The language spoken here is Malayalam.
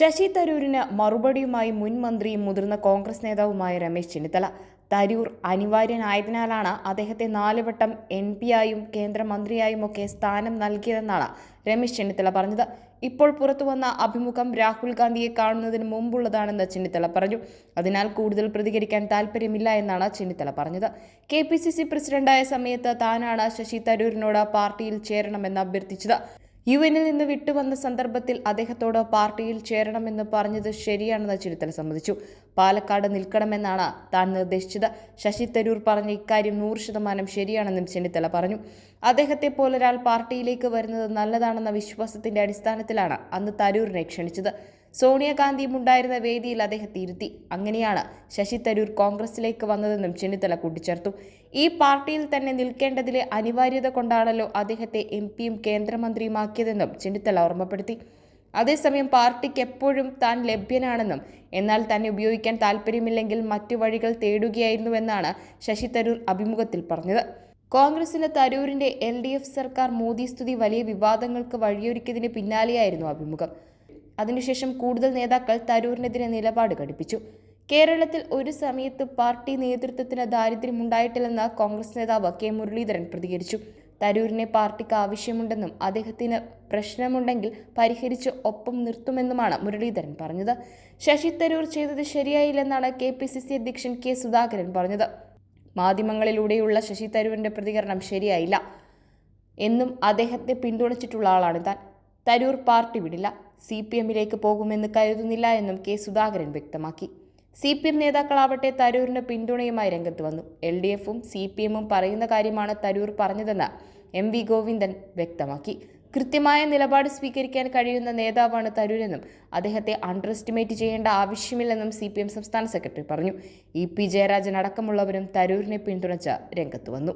ശശി തരൂരിന് മറുപടിയുമായി മുൻ മന്ത്രിയും മുതിർന്ന കോൺഗ്രസ് നേതാവുമായ രമേശ് ചെന്നിത്തല. തരൂർ അനിവാര്യനായതിനാലാണ് അദ്ദേഹത്തെ നാലുവട്ടം എം പിയായും കേന്ദ്രമന്ത്രിയായും ഒക്കെ സ്ഥാനം നൽകിയതെന്നാണ് രമേശ് ചെന്നിത്തല പറഞ്ഞത്. ഇപ്പോൾ പുറത്തുവന്ന അഭിമുഖം രാഹുൽ ഗാന്ധിയെ കാണുന്നതിന് മുമ്പുള്ളതാണെന്ന് ചെന്നിത്തല പറഞ്ഞു. അതിനാൽ കൂടുതൽ പ്രതികരിക്കാൻ താല്പര്യമില്ല എന്നാണ് ചെന്നിത്തല പറഞ്ഞത്. കെ പി സി സി പ്രസിഡന്റായ സമയത്ത് താനാണ് ശശി തരൂരിനോട് പാർട്ടിയിൽ ചേരണമെന്ന് അഭ്യർത്ഥിച്ചത്. യു എന്നിൽ നിന്ന് വിട്ടുവന്ന സന്ദർഭത്തിൽ അദ്ദേഹത്തോട് പാർട്ടിയിൽ ചേരണമെന്ന് പറഞ്ഞത് ശരിയാണെന്ന് ചെന്നിത്തല സമ്മതിച്ചു. പാലക്കാട് നിൽക്കണമെന്നാണ് താൻ നിർദ്ദേശിച്ചത്. ശശി തരൂർ പറഞ്ഞ ഇക്കാര്യം നൂറ് ശതമാനം ശരിയാണെന്നും ചെന്നിത്തല പറഞ്ഞു. അദ്ദേഹത്തെ പോലൊരാൾ പാർട്ടിയിലേക്ക് വരുന്നത് നല്ലതാണെന്ന വിശ്വാസത്തിന്റെ അടിസ്ഥാനത്തിലാണ് അന്ന് തരൂരിനെ ക്ഷണിച്ചത്. സോണിയാഗാന്ധിയും ഉണ്ടായിരുന്ന വേദിയിൽ അദ്ദേഹത്തെ ഇരുത്തി അങ്ങനെയാണ് ശശി തരൂർ കോൺഗ്രസിലേക്ക് വന്നതെന്നും ചെന്നിത്തല കൂട്ടിച്ചേർത്തു. ഈ പാർട്ടിയിൽ തന്നെ നിൽക്കേണ്ടതിലെ അനിവാര്യത കൊണ്ടാണല്ലോ അദ്ദേഹത്തെ എം പിയും കേന്ദ്രമന്ത്രിയുമാക്കിയതെന്നും ചെന്നിത്തല ഓർമ്മപ്പെടുത്തി. അതേസമയം പാർട്ടിക്ക് എപ്പോഴും താൻ ലഭ്യനാണെന്നും എന്നാൽ തന്നെ ഉപയോഗിക്കാൻ താല്പര്യമില്ലെങ്കിൽ മറ്റു വഴികൾ തേടുകയായിരുന്നുവെന്നാണ് ശശി തരൂർ അഭിമുഖത്തിൽ പറഞ്ഞത്. കോൺഗ്രസിന് തരൂരിന്റെ എൽ സർക്കാർ മോദി സ്തുതി വലിയ വിവാദങ്ങൾക്ക് വഴിയൊരുക്കിയതിന് പിന്നാലെയായിരുന്നു അഭിമുഖം. അതിനുശേഷം കൂടുതൽ നേതാക്കൾ തരൂരിനെതിരെ നിലപാട് ഘടിപ്പിച്ചു. കേരളത്തിൽ ഒരു സമയത്ത് പാർട്ടി നേതൃത്വത്തിന് ദാരിദ്ര്യമുണ്ടായിട്ടില്ലെന്ന് കോൺഗ്രസ് നേതാവ് കെ മുരളീധരൻ പ്രതികരിച്ചു. തരൂരിനെ പാർട്ടിക്ക് ആവശ്യമുണ്ടെന്നും അദ്ദേഹത്തിന് പ്രശ്നമുണ്ടെങ്കിൽ പരിഹരിച്ച് ഒപ്പം നിർത്തുമെന്നുമാണ് മുരളീധരൻ പറഞ്ഞത്. ശശി തരൂർ ചെയ്തത് ശരിയായില്ലെന്നാണ് കെ പി സി സി അധ്യക്ഷൻ കെ സുധാകരൻ പറഞ്ഞത്. മാധ്യമങ്ങളിലൂടെയുള്ള ശശി തരൂരിന്റെ പ്രതികരണം ശരിയായില്ല. എന്നും അദ്ദേഹത്തെ പിന്തുണച്ചിട്ടുള്ള ആളാണ് താൻ തരൂർ പാർട്ടി വിടില്ല. സി പി എമ്മിലേക്ക് പോകുമെന്ന് കരുതുന്നില്ല എന്നും കെ സുധാകരൻ വ്യക്തമാക്കി. സി പി എം നേതാക്കളാവട്ടെ തരൂരിന് പിന്തുണയുമായി രംഗത്ത് വന്നു. എൽ ഡി എഫും സി പി എമ്മും പറയുന്ന കാര്യമാണ് തരൂർ പറഞ്ഞതെന്ന് എം വി ഗോവിന്ദൻ വ്യക്തമാക്കി. കൃത്യമായ നിലപാട് സ്വീകരിക്കാൻ കഴിയുന്ന നേതാവാണ് തരൂരെന്നും അദ്ദേഹത്തെ അണ്ടർ എസ്റ്റിമേറ്റ് ചെയ്യേണ്ട ആവശ്യമില്ലെന്നും സി പി എം സംസ്ഥാന സെക്രട്ടറി പറഞ്ഞു. ഇ പി ജയരാജൻ അടക്കമുള്ളവരും തരൂരിനെ പിന്തുണച്ച് രംഗത്ത് വന്നു.